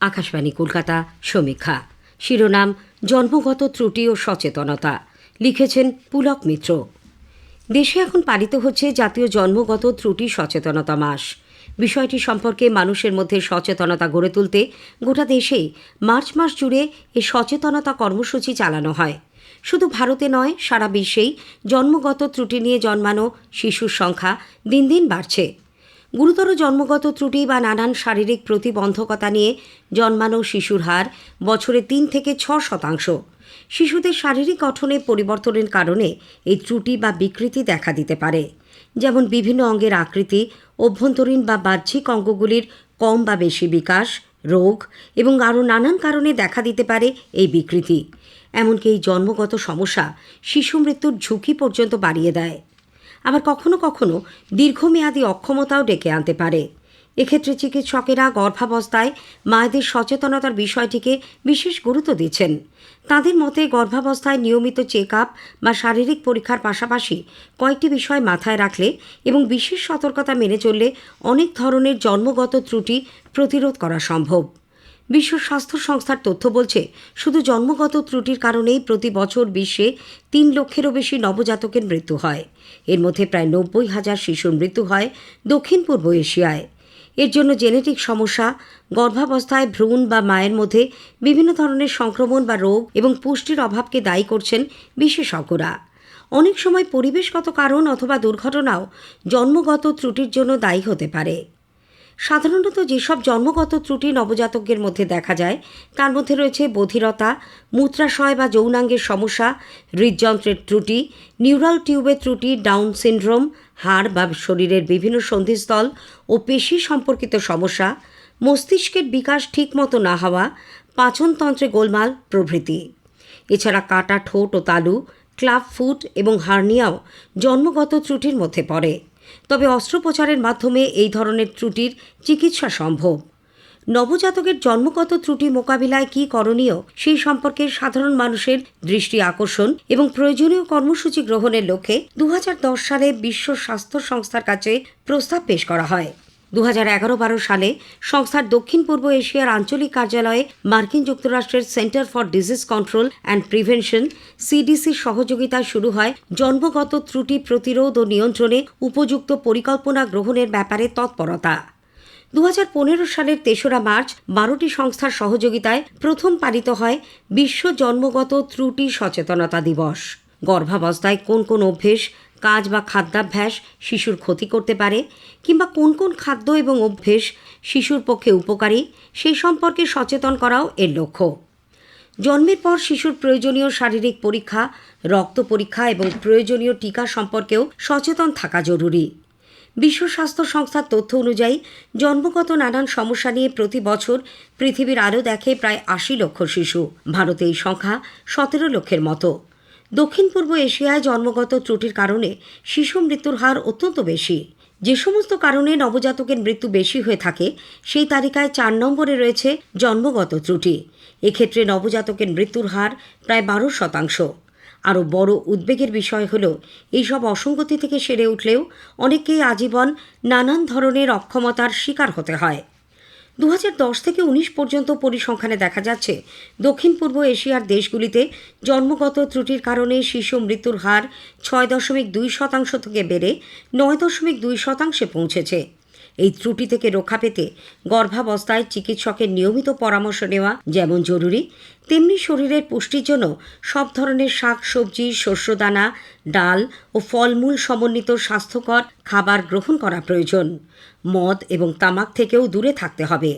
আকাশবাণী কলকাতা, সমীক্ষা। শিরোনাম, জন্মগত ত্রুটি ও সচেতনতা। লিখেছেন পুলক মিত্র। দেশে এখন পালিত হচ্ছে জাতীয় জন্মগত ত্রুটি সচেতনতা মাস। বিষয়টি সম্পর্কে মানুষের মধ্যে সচেতনতা গড়ে তুলতে গোটা দেশেই মার্চ মাস জুড়ে এ সচেতনতা কর্মসূচি চালানো হয়। শুধু ভারতে নয়, সারা বিশ্বেই জন্মগত ত্রুটি নিয়ে জন্মানো শিশুর সংখ্যা দিন দিন বাড়ছে। গুরুতর জন্মগত ত্রুটি বা নানান শারীরিক প্রতিবন্ধকতা নিয়ে জন্মানো শিশুর হার বছরে তিন থেকে ছ শতাংশ। শিশুদের শারীরিক গঠনে পরিবর্তনের কারণে এই ত্রুটি বা বিকৃতি দেখা দিতে পারে। যেমন বিভিন্ন অঙ্গের আকৃতি, অভ্যন্তরীণ বা বাহ্যিক অঙ্গগুলির কম বা বেশি বিকাশ, রোগ এবং আরও নানান কারণে দেখা দিতে পারে এই বিকৃতি। এমনকি এই জন্মগত সমস্যা শিশু মৃত্যুর ঝুঁকি পর্যন্ত বাড়িয়ে দেয়। আবার কখনো কখনো দীর্ঘমেয়াদী অক্ষমতাও ডেকে আনতে পারে। এক্ষেত্রে চিকিৎসকেরা গর্ভাবস্থায় মায়েদের সচেতনতার বিষয়টিকে বিশেষ গুরুত্ব দিচ্ছেন। তাদের মতে গর্ভাবস্থায় নিয়মিত চেক আপ বা শারীরিক পরীক্ষার পাশাপাশি কয়েকটি বিষয় মাথায় রাখলে এবং বিশেষ সতর্কতা মেনে চললে অনেক ধরনের জন্মগত ত্রুটি প্রতিরোধ করা সম্ভব। বিশ্ব স্বাস্থ্য সংস্থার তথ্য বলছে, শুধু জন্মগত ত্রুটির কারণেই প্রতি বছর বিশ্বে তিন লক্ষেরও বেশি নবজাতকের মৃত্যু হয়। এর মধ্যে প্রায় নব্বই হাজার শিশুর মৃত্যু হয় দক্ষিণ পূর্ব এশিয়ায়। এর জন্য জেনেটিক সমস্যা, গর্ভাবস্থায় ভ্রূণ বা মায়ের মধ্যে বিভিন্ন ধরনের সংক্রমণ বা রোগ এবং পুষ্টির অভাবকে দায়ী করছেন বিশেষজ্ঞরা। অনেক সময় পরিবেশগত কারণ অথবা দুর্ঘটনাও জন্মগত ত্রুটির জন্য দায়ী হতে পারে। সাধারণত যেসব জন্মগত ত্রুটি নবজাতকের মধ্যে দেখা যায়, তার মধ্যে রয়েছে বধিরতা, মূত্রাশয় বা যৌনাঙ্গের সমস্যা, হৃদযন্ত্রের ত্রুটি, নিউরাল টিউবের ত্রুটি, ডাউন সিনড্রোম, হাড় বা শরীরের বিভিন্ন সন্ধিস্থল ও পেশি সম্পর্কিত সমস্যা, মস্তিষ্কের বিকাশ ঠিকমতো না হওয়া, পাচনতন্ত্রে গোলমাল প্রভৃতি। এছাড়া কাটা, ঠোঁট ও তালু, ক্লাব ফুট এবং হার্নিয়াও জন্মগত ত্রুটির মধ্যে পড়ে। তবে অস্ত্রোপচারের মাধ্যমে এই ধরনের ত্রুটির চিকিৎসা সম্ভব। নবজাতকের জন্মগত ত্রুটি মোকাবিলায় কি করণীয় সেই সম্পর্কে সাধারণ মানুষের দৃষ্টি আকর্ষণ এবং প্রয়োজনীয় কর্মসূচি গ্রহণের লক্ষ্যে দু হাজার দশ সালে বিশ্ব স্বাস্থ্য সংস্থার কাছে প্রস্তাব পেশ করা হয়। দু হাজার সালে সংস্থার দক্ষিণ পূর্ব এশিয়ার আঞ্চলিক কার্যালয়ে মার্কিন যুক্তরাষ্ট্রের centre for disease control and prevention সিডিসির সহযোগিতায় শুরু হয় জন্মগত ত্রুটি প্রতিরোধ ও নিয়ন্ত্রণে উপযুক্ত পরিকল্পনা গ্রহণের ব্যাপারে তৎপরতা। দু হাজার পনেরো সালের তেসরা মার্চ বারোটি সংস্থার সহযোগিতায় প্রথম পালিত হয় বিশ্ব জন্মগত ত্রুটি সচেতনতা দিবস। গর্ভাবস্থায় কোন কোন অভ্যেস কাজ বা খাদ্যাভ্যাস শিশুর ক্ষতি করতে পারে, কিংবা কোন কোন খাদ্য এবং অভ্যেস শিশুর পক্ষে উপকারী, সেই সম্পর্কে সচেতন করাও এর লক্ষ্য। জন্মের পর শিশুর প্রয়োজনীয় শারীরিক পরীক্ষা, রক্ত পরীক্ষা এবং প্রয়োজনীয় টিকা সম্পর্কেও সচেতন থাকা জরুরি। বিশ্ব স্বাস্থ্য সংস্থার তথ্য অনুযায়ী, জন্মগত নানান সমস্যা নিয়ে প্রতি বছর পৃথিবীর আরও দেখে প্রায় আশি লক্ষ শিশু। ভারতে এই সংখ্যা সতেরো লক্ষের মতো। দক্ষিণ পূর্ব এশিয়ায় জন্মগত ত্রুটির কারণে শিশু মৃত্যুর হার অত্যন্ত বেশি। যে সমস্ত কারণে নবজাতকের মৃত্যু বেশি হয়ে থাকে, সেই তালিকায় চার নম্বরে রয়েছে জন্মগত ত্রুটি। এক্ষেত্রে নবজাতকের মৃত্যুর হার প্রায় বারো শতাংশ। আরও বড় উদ্বেগের বিষয় হল, এইসব অসঙ্গতি থেকে সেরে উঠলেও অনেককেই আজীবন নানান ধরনের অক্ষমতার শিকার হতে হয়। দু হাজার দশ থেকে উনিশ পর্যন্ত পরিসংখ্যানে দেখা যাচ্ছে, দক্ষিণ পূর্ব এশিয়ার দেশগুলিতে জন্মগত ত্রুটির কারণে শিশু মৃত্যুর হার ছয় দশমিক দুই শতাংশ থেকে বেড়ে নয় দশমিক দুই শতাংশে পৌঁছেছে। এই ত্রুটি থেকে রক্ষা পেতে গর্ভাবস্থায় চিকিৎসকের নিয়মিত পরামর্শ নেওয়া যেমন জরুরি, তেমনি শরীরের পুষ্টির জন্য সব ধরনের শাক, সবজি, শস্যদানা, ডাল ও ফলমূল সমন্বিত স্বাস্থ্যকর খাবার গ্রহণ করা প্রয়োজন। মদ এবং তামাক থেকেও দূরে থাকতে হবে।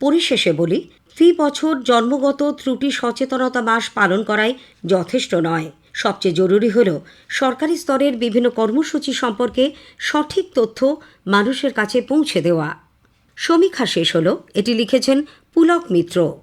পরিশেষে বলি, ফি বছর জন্মগত ত্রুটি সচেতনতা মাস পালন করাই যথেষ্ট নয়। সবচেয়ে জরুরি হল সরকারি স্তরের বিভিন্ন কর্মসূচি সম্পর্কে সঠিক তথ্য মানুষের কাছে পৌঁছে দেওয়া। সমীক্ষা শেষ হল, এটি লিখেছেন পুলক মিত্র।